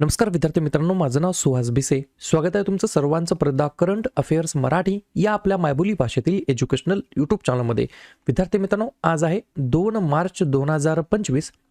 नमस्कार विद्यार्थी मित्रांनो माझं नाव सुहास भिसे. स्वागत आहे तुमचं सर्वांचं प्रदा करंट अफेअर्स मराठी या आपल्या मायबोली भाषेतील एज्युकेशनल यूट्यूब चॅनलमध्ये. विद्यार्थी मित्रांनो आज आहे दोन मार्च दोन हजार पंचवीस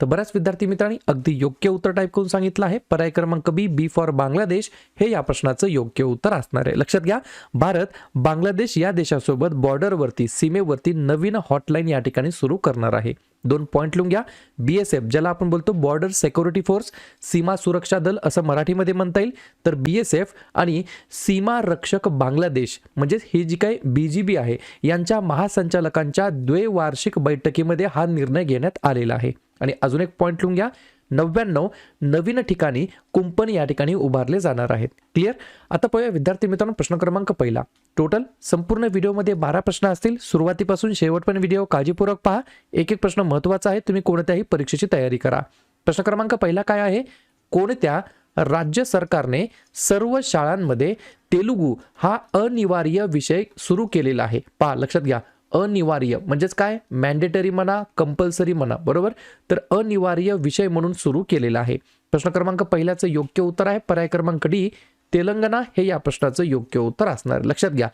तर बऱ्याच विद्यार्थी मित्रांनी अगदी योग्य उत्तर टाईप करून सांगितलं आहे. पर्याय क्रमांक बी बी फॉर बांगलादेश. हे या प्रश्नाचं योग्य उत्तर असणार आहे. लक्षात घ्या भारत बांगलादेश या देशासोबत बॉर्डरवरती सीमेवरती नवीन हॉटलाईन या ठिकाणी सुरू करणार आहे. दोन पॉईंट लिहून घ्या. बी एस एफ ज्याला आपण बोलतो बॉर्डर सिक्युरिटी फोर्स सीमा सुरक्षा दल असं मराठीमध्ये म्हणता येईल. तर बी एस एफ आणि सीमा रक्षक बांगलादेश म्हणजेच ही जी काही बी जी बी आहे यांच्या महासंचालकांच्या द्वैवार्षिक बैठकीमध्ये हा निर्णय घेण्यात आलेला आहे. आणि अजून एक पॉईंट लिहून घ्या. नव्याण्णव नवीन ठिकाणी कुंपण या ठिकाणी उभारले जाणार आहेत. क्लिअर आता पाहूया विद्यार्थी मित्रांनो प्रश्न क्रमांक पहिला. टोटल संपूर्ण व्हिडिओमध्ये बारा प्रश्न असतील. सुरुवातीपासून शेवटपर्यंत व्हिडिओ काळजीपूर्वक पहा. एक एक प्रश्न महत्त्वाचा आहे. तुम्ही कोणत्याही परीक्षेची तयारी करा. प्रश्न क्रमांक पहिला काय आहे? कोणत्या राज्य सरकारने सर्व शाळांमध्ये तेलुगू हा अनिवार्य विषय सुरू केलेला आहे? पहा लक्षात घ्या. अनिवार्य. म्हणजेच काय? मॅन्डेटरी म्हणा कंपल्सरी म्हणा बरोबर? तर अनिवार्य विषय म्हणून सुरू केलेला आहे. प्रश्न क्रमांक पहिल्याचं योग्य उत्तर आहे. पर्याय क्रमांक डी तेलंगणा हे या प्रश्नाचं योग्य उत्तर असणार लक्षात घ्या.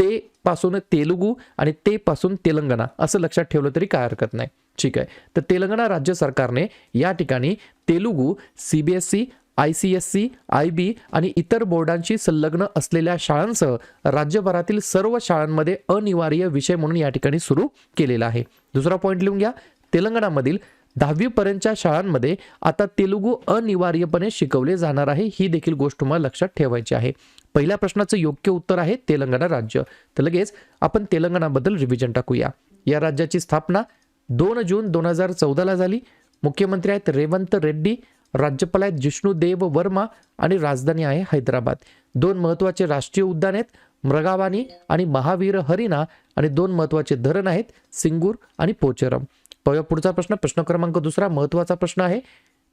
ते पासून तेलुगू आणि ते पासून तेलंगणा असं लक्षात ठेवलं तरी काय हरकत नाही. ठीक आहे. तर तेलंगणा राज्य सरकारने या ठिकाणी Telugu CBSE I C S C I B आणि इतर बोर्डांशी संलग्न असलेल्या शाळांसह राज्यभरातील सर्व शाळांमध्ये अनिवार्य विषय म्हणून या ठिकाणी सुरू केलेला आहे. दुसरा पॉईंट लिहून घ्या. तेलंगणामधील दहावीपर्यंतच्या शाळांमध्ये आता तेलुगू अनिवार्यपणे शिकवले जाणार आहे ही देखील गोष्ट तुम्हाला लक्षात ठेवायची आहे. पहिल्या प्रश्नाचं योग्य उत्तर आहे तेलंगणा राज्य. तर लगेच आपण तेलंगणाबद्दल रिव्हिजन टाकूया. या राज्याची स्थापना दोन जून दोन हजार चौदाला झाली. मुख्यमंत्री आहेत रेवंत रेड्डी राज्यपाल आहेत जिष्णुदेव वर्मा आणि राजधानी आहे हैदराबाद. दोन महत्त्वाचे राष्ट्रीय उद्यान आहेत मृगावानी आणि महावीर हरिणा आणि दोन महत्त्वाचे धरण आहेत सिंगूर आणि पोचरम. पाहूया पुढचा प्रश्न. प्रश्न क्रमांक दुसरा महत्त्वाचा प्रश्न आहे.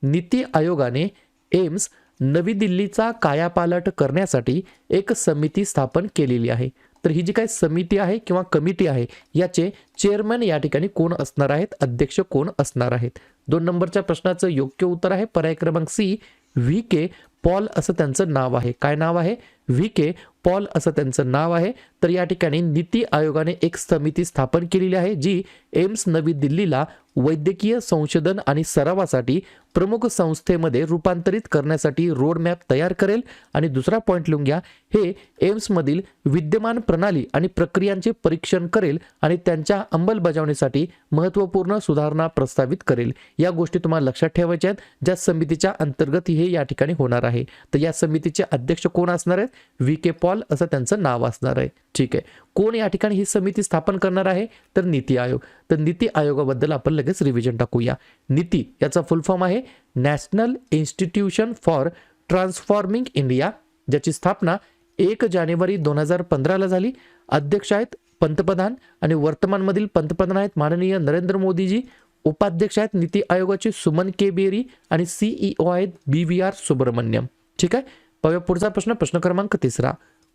नीती आयोगाने एम्स नवी दिल्लीचा कायापालट करण्यासाठी एक समिती स्थापन केलेली आहे. तर ही जी काही समिती आहे किंवा कमिटी आहे याचे चेअरमॅन या ठिकाणी कोण असणार आहेत? अध्यक्ष कोण असणार आहेत? दोन नंबरच्या प्रश्नाचं योग्य उत्तर आहे. पर्याय क्रमांक सी व्ही के पॉल असं त्यांचं नाव आहे. काय नाव आहे? व्ही के पॉल असं त्यांचं नाव आहे. तर या ठिकाणी नीती आयोगाने एक समिती स्थापन केलेली आहे जी एम्स नवी दिल्लीला वैद्यकीय संशोधन आणि सरावासाठी प्रमुख संस्थेमध्ये रूपांतरित करण्यासाठी रोडमॅप तयार करेल. आणि दुसरा पॉईंट लिहून घ्या हे एम्समधील विद्यमान प्रणाली आणि प्रक्रियांचे परीक्षण करेल आणि त्यांच्या अंमलबजावणीसाठी महत्त्वपूर्ण सुधारणा प्रस्तावित करेल. या गोष्टी तुम्हाला लक्षात ठेवायच्या आहेत. ज्या समितीच्या अंतर्गत हे या ठिकाणी होणार आहे. तर या समितीचे अध्यक्ष कोण असणार आहेत? व्ही. के. पॉल असं त्यांचं नाव असणार आहे. ठीक आहे. कोण या ठिकाणी ही समिती स्थापन करणार आहे? तर नीती आयोग. तर नीती आयोगाबद्दल आपण लगेच रिव्हिजन टाकूया. नीती याचा फुल फॉर्म आहे. National institution for transforming India ज्याची स्थापना एक जानेवारी दोन हजार पंधराला झाली. अध्यक्ष आहेत पंतप्रधान आणि वर्तमानमधील पंतप्रधान आहेत माननीय नरेंद्र मोदीजी. उपाध्यक्ष आहेत नीती आयोगाचे सुमन के बेरी आणि सीईओ आहेत बी व्ही आर सुब्रमण्यम. ठीक आहे? पाहूया पुढचा प्रश्न प्रश्न क्रमांक तिसरा.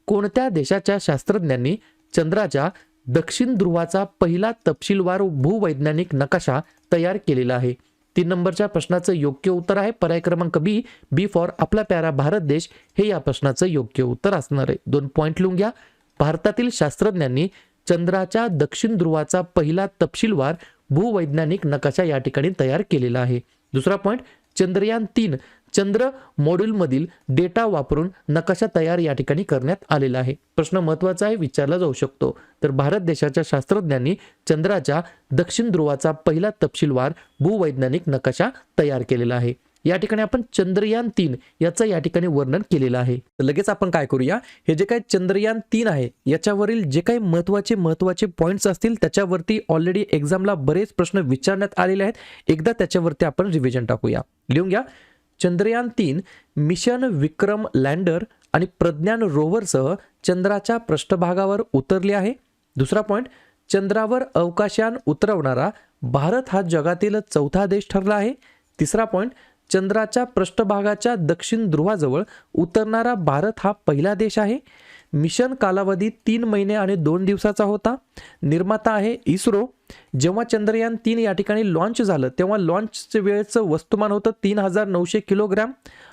कोणत्या देशाच्या शास्त्रज्ञांनी चंद्राच्या दक्षिण ध्रुवाचा पहिला तपशीलवार भूवैज्ञानिक नकाशा तयार केलेला आहे? तीन नंबरच्या प्रश्नाचं योग्य उत्तर आहे. पर्याय क्रमांक बी बी फॉर आपला प्यारा भारत देश. हे या प्रश्नाचं योग्य उत्तर असणार आहे. दोन पॉईंट लिहून घ्या. भारतातील शास्त्रज्ञांनी चंद्राच्या दक्षिण ध्रुवाचा पहिला तपशीलवार भूवैज्ञानिक नकाशा या ठिकाणी तयार केलेला आहे. दुसरा पॉईंट चंद्रयान तीन चंद्र मॉड्यूलमधील डेटा वापरून नकाशा तयार या ठिकाणी करण्यात आलेला आहे. प्रश्न महत्त्वाचा आहे विचारला जाऊ शकतो. तर भारत देशाच्या शास्त्रज्ञांनी चंद्राच्या दक्षिण ध्रुवाचा पहिला तपशीलवार भूवैज्ञानिक नकाशा तयार केलेला आहे. या ठिकाणी आपण चंद्रयान तीन याचं या ठिकाणी वर्णन केलेलं आहे. तर लगेच आपण काय करूया? हे जे काही चंद्रयान तीन आहे याच्यावरील जे काही महत्त्वाचे महत्त्वाचे पॉईंट्स असतील त्याच्यावरती ऑलरेडी एक्झामला बरेच प्रश्न विचारण्यात आलेले आहेत. एकदा त्याच्यावरती आपण रिव्हिजन टाकूया. लिहून घ्या. चंद्रयान तीन मिशन विक्रम लँडर आणि प्रज्ञान रोव्हरसह चंद्राच्या पृष्ठभागावर उतरले आहे. दुसरा पॉईंट चंद्रावर अवकाशयान उतरवणारा भारत हा जगातील चौथा देश ठरला आहे. तिसरा पॉईंट चंद्राच्या पृष्ठभागाच्या दक्षिण ध्रुवाजवळ उतरणारा भारत हा पहिला देश आहे. मिशन कालावधी तीन महिने आणि दोन दिवसाचा होता. निर्माता आहे इस्रो. जेव्हा चंद्रयान तीन या ठिकाणी लॉन्च झालं तेव्हा लॉन्चच्या वेळेचं वस्तुमान होतं तीन हजार नऊशे किलोग्रॅम.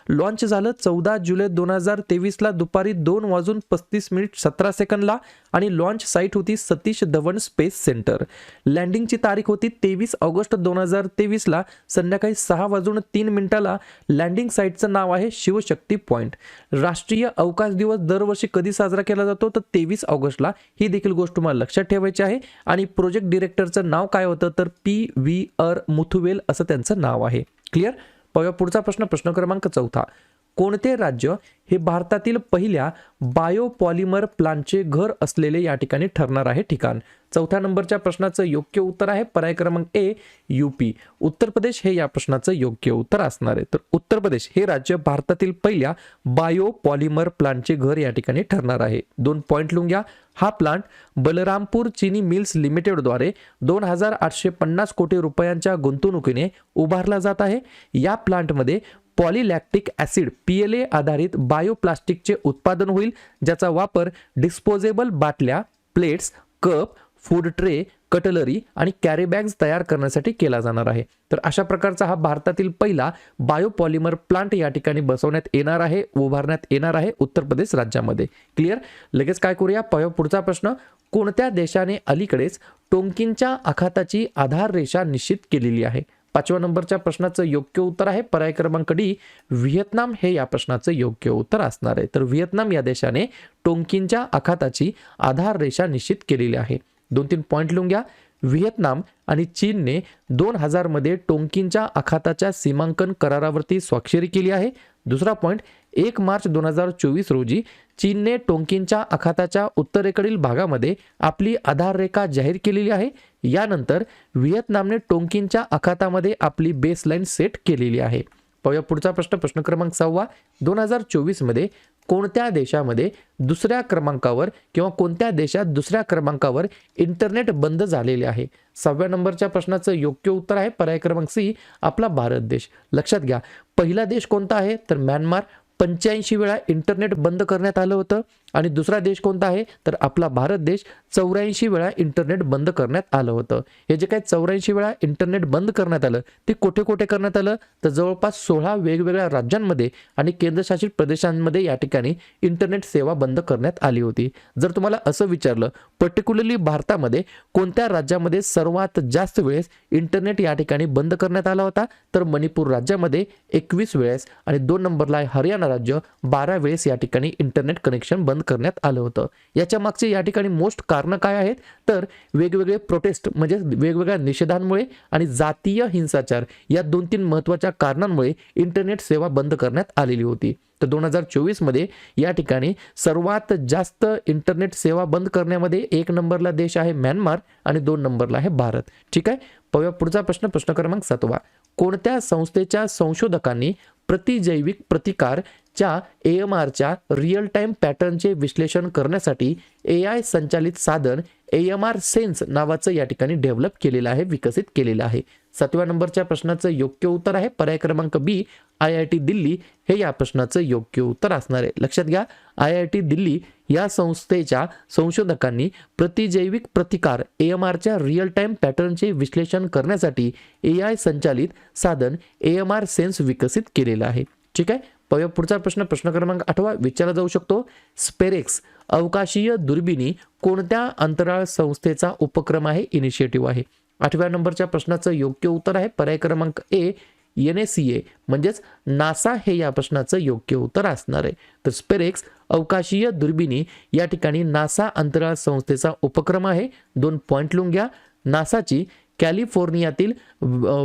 लॉन्च झालं चौदा जुलै दोन हजार तेवीसला दुपारी दोन वाजून पस्तीस मिनिट सतरा सेकंदला आणि लॉन्च साईट होती सतीश धवन स्पेस सेंटर लँडिंगची तारीख होती तेवीस ऑगस्ट दोन हजार तेवीसला संध्याकाळी सहा वाजून तीन मिनिटाला लँडिंग साईटचं नाव आहे शिवशक्ती पॉईंट राष्ट्रीय अवकाश दिवस दरवर्षी कधी साजरा केला जातो? तर तेवीस ऑगस्टला. ही देखील गोष्ट तुम्हाला लक्षात ठेवा ठेवायची आहे. आणि प्रोजेक्ट डिरेक्टरचं नाव काय होतं? तर पी व्ही आर मुथुवेल असं त्यांचं नाव आहे. क्लिअर पाहूया पुढचा प्रश्न. प्रश्न क्रमांक चौथा. कोणते राज्य हे भारतातील पहिल्या बायोपॉलिमर प्लांटचे घर असलेले या ठिकाणी ठरणार आहे ठिकाण? चौथ्या नंबरच्या प्रश्नाचं योग्य उत्तर आहे पर्याय क्रमांक ए युपी उत्तर प्रदेश हे या प्रश्नाचं योग्य उत्तर असणार आहे. तर उत्तर प्रदेश हे राज्य भारतातील पहिल्या बायोपॉलिमर प्लांटचे घर या ठिकाणी ठरणार आहे. दोन पॉईंट लिहून घ्या. हा प्लांट बलरामपूर चिनी मिल्स लिमिटेडद्वारे दोन हजार आठशे पन्नास कोटी रुपयांच्या गुंतवणुकीने उभारला जात आहे. या प्लांटमध्ये polylactic acid P L A आधारित बायोप्लास्टिकचे उत्पादन होईल ज्याचा वापर डिस्पोजेबल बाटल्या plates cup food tray cutlery आणि कॅरीबॅग्स तयार करण्यासाठी केला जाणार आहे. तर अशा प्रकारचा हा भारतातील पहिला बायोपॉलिमर प्लांट या ठिकाणी बसवण्यात येणार आहे उभारण्यात येणार आहे उत्तर प्रदेश राज्यामध्ये. क्लिअर लगेच काय करूया? पयो पुढचा प्रश्न. कोणत्या देशाने अलीकडेच टोंकिनच्या आखाताची आधार रेषा निश्चित केलेली आहे? पाचव्या नंबरच्या प्रश्नाचं योग्य उत्तर आहे. पर्याय क्रमांक डी व्हिएतनाम हे या प्रश्नाचं योग्य उत्तर असणार आहे. तर व्हिएतनाम या देशाने टोंकिनच्या आखाताची आधार रेषा निश्चित केलेली आहे. दोन तीन पॉईंट लिहून घ्या. व्हिएतनाम आणि चीनने दोन हजारमध्ये टोंकिनच्या आखाताच्या सीमांकन करारावरती स्वाक्षरी केली आहे. दुसरा पॉईंट एक मार्च दोन हजार चोवीस रोजी चीनने टोंकिनच्या आखाताच्या उत्तरेकडील भागामध्ये आपली आधाररेखा जाहीर केलेली आहे. यानंतर व्हिएतनामने टोंकिनच्या आखातामध्ये आपली बेसलाईन सेट केलेली आहे. पाहूया पुढचा प्रश्न प्रश्न क्रमांक सहावा. दोन हजार चोवीसमध्ये कोणत्या देशामध्ये दुसऱ्या क्रमांकावर किंवा कोणत्या देशात दुसऱ्या क्रमांकावर इंटरनेट बंद झालेले आहे? सहाव्या नंबरच्या प्रश्नाचं योग्य उत्तर आहे पर्याय क्रमांक सी आपला भारत देश. लक्षात घ्या पहिला देश कोणता आहे? तर म्यानमार. पंच्याऐंशी वेळा इंटरनेट बंद करण्यात आलं होतं. आणि दुसरा देश कोणता आहे? तर आपला भारत देश चौऱ्याऐंशी वेळा इंटरनेट बंद करण्यात आलं होतं. हे जे काय चौऱ्याऐंशी वेळा इंटरनेट बंद करण्यात आलं ते कुठे कुठे करण्यात आलं? तर जवळपास सोळा वेगवेगळ्या राज्यांमध्ये आणि केंद्रशासित प्रदेशांमध्ये या ठिकाणी इंटरनेट सेवा बंद करण्यात आली होती. जर तुम्हाला असं विचारलं पर्टिक्युलरली भारतामध्ये कोणत्या राज्यामध्ये सर्वात जास्त वेळेस इंटरनेट या ठिकाणी बंद करण्यात आला होता? तर मणिपूर राज्यामध्ये एकवीस वेळेस आणि दोन नंबरला आहे हरियाणा राज्य बारा वेळेस या ठिकाणी इंटरनेट कनेक्शन बंद करण्यात आलं होतं. याच्या मागचे या ठिकाणी मोस्ट कारणं काय आहेत? तर वेगवेगळे प्रोटेस्ट म्हणजे वेगवेगळ्या निषेधांमुळे आणि जातीय हिंसाचार या दोन तीन महत्त्वाच्या कारणांमुळे इंटरनेट सेवा बंद करण्यात आलेली होती. तर दोन हजार चोवीसमध्ये या ठिकाणी सर्वात जास्त इंटरनेट सेवा बंद करण्यामध्ये एक नंबरला देश आहे म्यानमार आणि दोन नंबरला आहे भारत. ठीक आहे? पव्या पुढचा प्रश्न प्रश्न क्रमांक सातवा. कोणत्या संस्थेच्या संशोधकांनी प्रतिजैविक प्रतिकार च्या ए एम आरच्या रिअल टाईम पॅटर्नचे विश्लेषण करण्यासाठी ए आय संचालित साधन ए एम आर सेन्स नावाचं या ठिकाणी डेव्हलप केलेलं आहे विकसित केलेलं आहे. सातव्या नंबरच्या प्रश्नाचं योग्य उत्तर आहे. पर्याय क्रमांक B I I T Delhi हे या प्रश्नाचं योग्य उत्तर असणार आहे. लक्षात घ्या आय आय टी दिल्ली या संस्थेच्या संशोधकांनी प्रतिजैविक प्रतिकार ए एम आरच्या रिअल टाईम पॅटर्नचे विश्लेषण करण्यासाठी ए आय संचालित साधन ए एम आर सेन्स विकसित केलेलं आहे. ठीक आहे? पाहूया पुढचा प्रश्न. प्रश्न क्रमांक आठवा विचारला जाऊ शकतो. स्पेरेक्स अवकाशीय दुर्बिणी कोणत्या अंतराळ संस्थेचा उपक्रम आहे? इनिशिएटिव्ह आहे. आठव्या नंबरच्या प्रश्नाचं योग्य उत्तर आहे. पर्याय क्रमांक A N A C A. म्हणजेच नासा हे या प्रश्नाचं योग्य उत्तर असणार आहे. तर स्पेरेक्स अवकाशीय दुर्बिणी या ठिकाणी नासा अंतराळ संस्थेचा उपक्रम आहे. दोन पॉईंट लिहून घ्या. नासाची कॅलिफोर्नियातील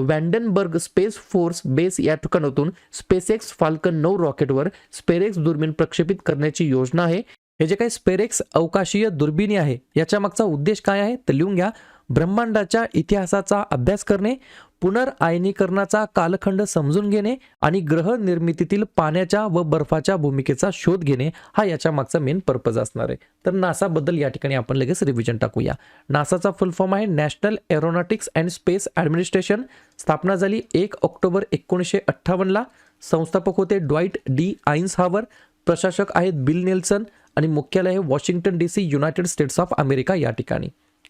वॅन्डनबर्ग स्पेस फोर्स बेस या ठिकाणातून स्पेसएक्स फाल्कन नऊ रॉकेटवर स्पेरेक्स दुर्बीण प्रक्षेपित करण्याची योजना आहे. हे जे काही स्पेरेक्स अवकाशीय दुर्बिणी आहे याच्या मागचा उद्देश काय आहे तर लिहून घ्या. ब्रह्मांडाच्या इतिहासाचा अभ्यास करणे पुनर्आयनीकरणाचा कालखंड समजून घेणे आणि ग्रह निर्मितीतील पाण्याच्या व बर्फाच्या भूमिकेचा शोध घेणे हा याच्या मागचा मेन पर्पज असणार आहे. तर नासाबद्दल या ठिकाणी आपण लगेच रिव्हिजन टाकूया. नासाचा फुल फॉर्म आहे national aeronautics and space administration स्थापना झाली एक ऑक्टोबर एकोणीसशे अठ्ठावन्नला संस्थापक होते ड्वाईट डी आईन्स हावर प्रशासक आहेत बिल नेल्सन आणि मुख्यालय आहे Washington D C United States of America या ठिकाणी.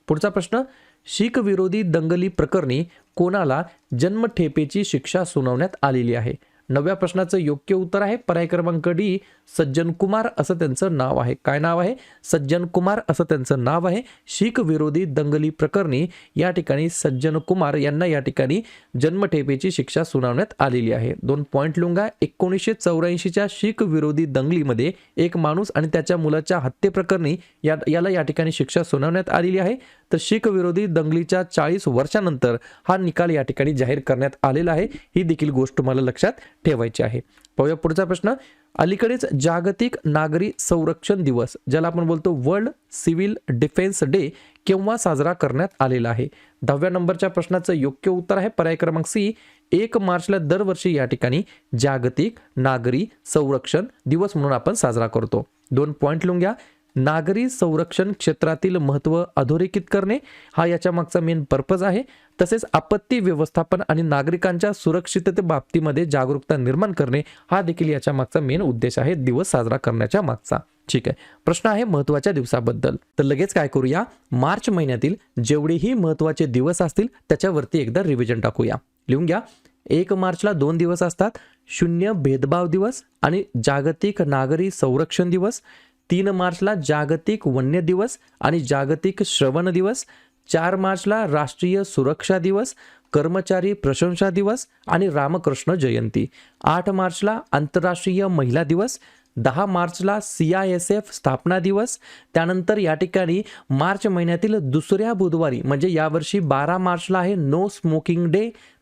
पुढचा प्रश्न शीख विरोधी दंगली प्रकरणी कोणाला जन्मठेपेची शिक्षा सुनावण्यात आलेली आहे? नव्या प्रश्नाचं योग्य उत्तर आहे पर्याय क्रमांक डी सज्जन कुमार असं त्यांचं नाव आहे. काय नाव आहे? सज्जन कुमार असं त्यांचं नाव आहे. शीख विरोधी दंगली प्रकरणी या ठिकाणी सज्जन कुमार यांना या ठिकाणी जन्मठेपेची शिक्षा सुनावण्यात आलेली आहे. दोन पॉईंट लुंगा एकोणीसशे चौऱ्याऐंशीच्या शीख विरोधी दंगलीमध्ये एक माणूस आणि त्याच्या मुलाच्या हत्येप्रकरणी या याला या ठिकाणी शिक्षा सुनावण्यात आलेली आहे. तर शीख विरोधी दंगलीच्या चाळीस वर्षानंतर हा निकाल या ठिकाणी जाहीर करण्यात आलेला आहे. ही देखील गोष्ट तुम्हाला लक्षात ठेवायची आहे. पाहूया पुढचा प्रश्न. अलीकडेच जागतिक नागरी संरक्षण दिवस ज्याला आपण बोलतो वर्ल्ड सिव्हिल डिफेन्स डे केव्हा साजरा करण्यात आलेला आहे? दहाव्या नंबरच्या प्रश्नाचं योग्य उत्तर आहे पर्याय क्रमांक सी. एक मार्चला दरवर्षी या ठिकाणी जागतिक नागरी संरक्षण दिवस म्हणून आपण साजरा करतो. दोन पॉईंट लिहून घ्या. नागरी संरक्षण क्षेत्रातील महत्त्व अधोरेखित करणे हा याच्या मागचा मेन पर्पज आहे. तसेच आपत्ती व्यवस्थापन आणि नागरिकांच्या सुरक्षितते बाबतीमध्ये जागरूकता निर्माण करणे हा देखील याच्या मागचा मेन उद्देश आहे. दिवस साजरा करण्याच्या मागचा. ठीक आहे. प्रश्न आहे महत्त्वाच्या दिवसाबद्दल. तर लगेच काय करूया? मार्च महिन्यातील जेवढेही महत्त्वाचे दिवस असतील त्याच्यावरती एकदा रिव्हिजन टाकूया. लिहून घ्या. एक मार्चला दोन दिवस असतात. शून्य भेदभाव दिवस आणि जागतिक नागरी संरक्षण दिवस. तीन मार्चला जागतिक वन्य दिवस आणि जागतिक श्रवण दिवस चार मार्चला राष्ट्रीय सुरक्षा दिवस कर्मचारी प्रशंसा दिवस आणि रामकृष्ण जयंती आठ मार्चला आंतरराष्ट्रीय महिला दिवस दहा मार्चला सी आय एस एफ स्थापना दिवस त्यानंतर या ठिकाणी मार्च महिन्यातील दुसऱ्या बुधवारी म्हणजे यावर्षी बारा मार्चला आहे नो स्मोकिंग डे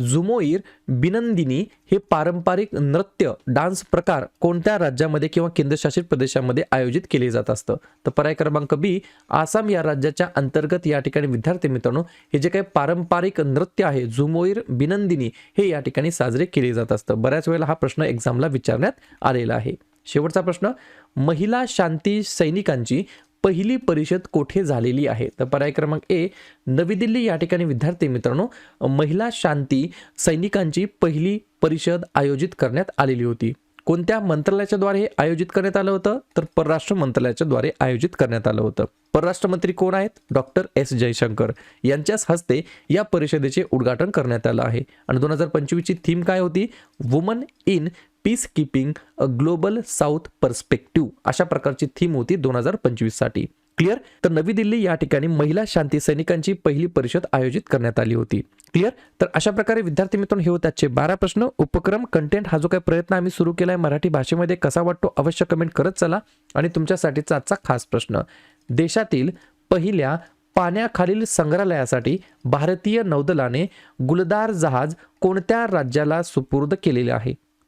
झुमोईर बिनंदिनी हे पारंपरिक नृत्य डान्स प्रकार कोणत्या राज्यामध्ये किंवा केंद्रशासित प्रदेशामध्ये आयोजित केले जात असतं? तर पर्याय क्रमांक बी आसाम या राज्याच्या अंतर्गत या ठिकाणी विद्यार्थी मित्रांनो हे जे काही पारंपरिक नृत्य आहे झुमोईर बिनंदिनी हे या ठिकाणी साजरे केले जात असतं. बऱ्याच वेळेला हा प्रश्न एक्झामला विचारण्यात आलेला आहे. शेवटचा प्रश्न महिला शांती सैनिकांची पहिली परिषद कोठे झालेली आहे? तर पर्याय क्रमांक ए नवी दिल्ली या ठिकाणी विद्यार्थी मित्रांनो महिला शांती सैनिकांची पहिली परिषद आयोजित करण्यात आलेली होती. कोणत्या मंत्रालयाच्या द्वारे हे आयोजित करण्यात आलं होतं? तर परराष्ट्र मंत्रालयाच्या द्वारे आयोजित करण्यात आलं होतं. परराष्ट्र मंत्री कोण आहेत? डॉक्टर एस जयशंकर यांच्याच हस्ते या परिषदेचे उद्घाटन करण्यात आलं आहे. आणि दोन हजार पंचवीसची थीम काय होती? Woman in peacekeeping a global south perspective अशा प्रकारची थीम होती दोन हजार पंचवीससाठी. क्लिअर तर नवी दिल्ली या ठिकाणी महिला शांती सैनिकांची पहिली परिषद आयोजित करण्यात आली होती. क्लिअर तर अशा प्रकारे विद्यार्थी मित्रांनो हे होते आजचे बारा प्रश्न. उपक्रम कंटेंट हा जो काही प्रयत्न आम्ही सुरू केला आहे मराठी भाषेमध्ये कसा वाटतो अवश्य कमेंट करत चला. आणि तुमच्यासाठीचा आजचा खास प्रश्न देशातील पहिल्या पाण्याखालील संग्रहालयासाठी भारतीय नौदलाने गुलदार जहाज कोणत्या राज्याला सुपूर्द केलेले आहे?